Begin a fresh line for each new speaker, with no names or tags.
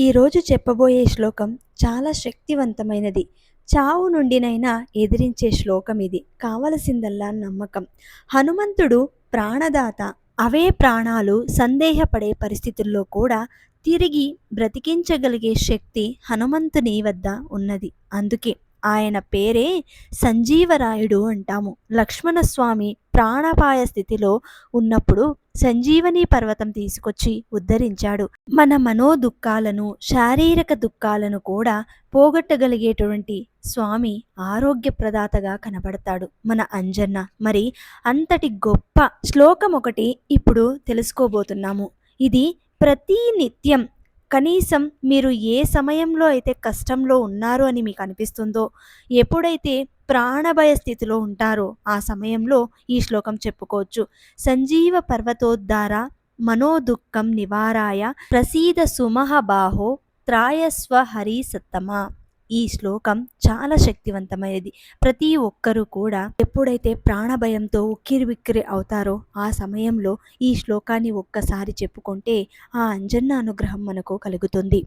ఈరోజు చెప్పబోయే శ్లోకం చాలా శక్తివంతమైనది. చావు నుండినైనా ఎదిరించే శ్లోకం ఇది. కావలసిందల్లా నమ్మకం. హనుమంతుడు ప్రాణదాత. అవే ప్రాణాలు సందేహపడే పరిస్థితుల్లో కూడా తిరిగి బ్రతికించగలిగే శక్తి హనుమంతుని వద్ద ఉన్నది. అందుకే ఆయన పేరే సంజీవరాయుడు అంటాము. లక్ష్మణస్వామి ప్రాణపాయ స్థితిలో ఉన్నప్పుడు సంజీవని పర్వతం తీసుకొచ్చి ఉద్ధరించాడు. మన మనో దుఃఖాలను శారీరక దుఃఖాలను కూడా పోగొట్టగలిగేటువంటి స్వామి ఆరోగ్య ప్రదాతగా కనబడతాడు. మన అంజన్న మరి అంతటి గొప్ప శ్లోకం ఒకటి ఇప్పుడు తెలుసుకోబోతున్నాము. ఇది ప్రతి నిత్యం కనీసం మీరు ఏ సమయంలో అయితే కష్టంలో ఉన్నారు అని మీకు అనిపిస్తుందో ఎప్పుడైతే ప్రాణభయ స్థితిలో ఉంటారో ఆ సమయంలో ఈ శ్లోకం చెప్పుకోవచ్చు. సంజీవ పర్వతోద్ధార మనోదుఃఖం నివారాయ ప్రసీద సుమహ బాహో త్రాయస్వ హరి సత్తమా. ఈ శ్లోకం చాలా శక్తివంతమైనది. ప్రతి ఒక్కరూ కూడా ఎప్పుడైతే ప్రాణభయంతో ఉక్కిరి బిక్కిరి అవుతారో ఆ సమయంలో ఈ శ్లోకాన్ని ఒక్కసారి చెప్పుకుంటే ఆ అంజన్న అనుగ్రహం మనకు కలుగుతుంది.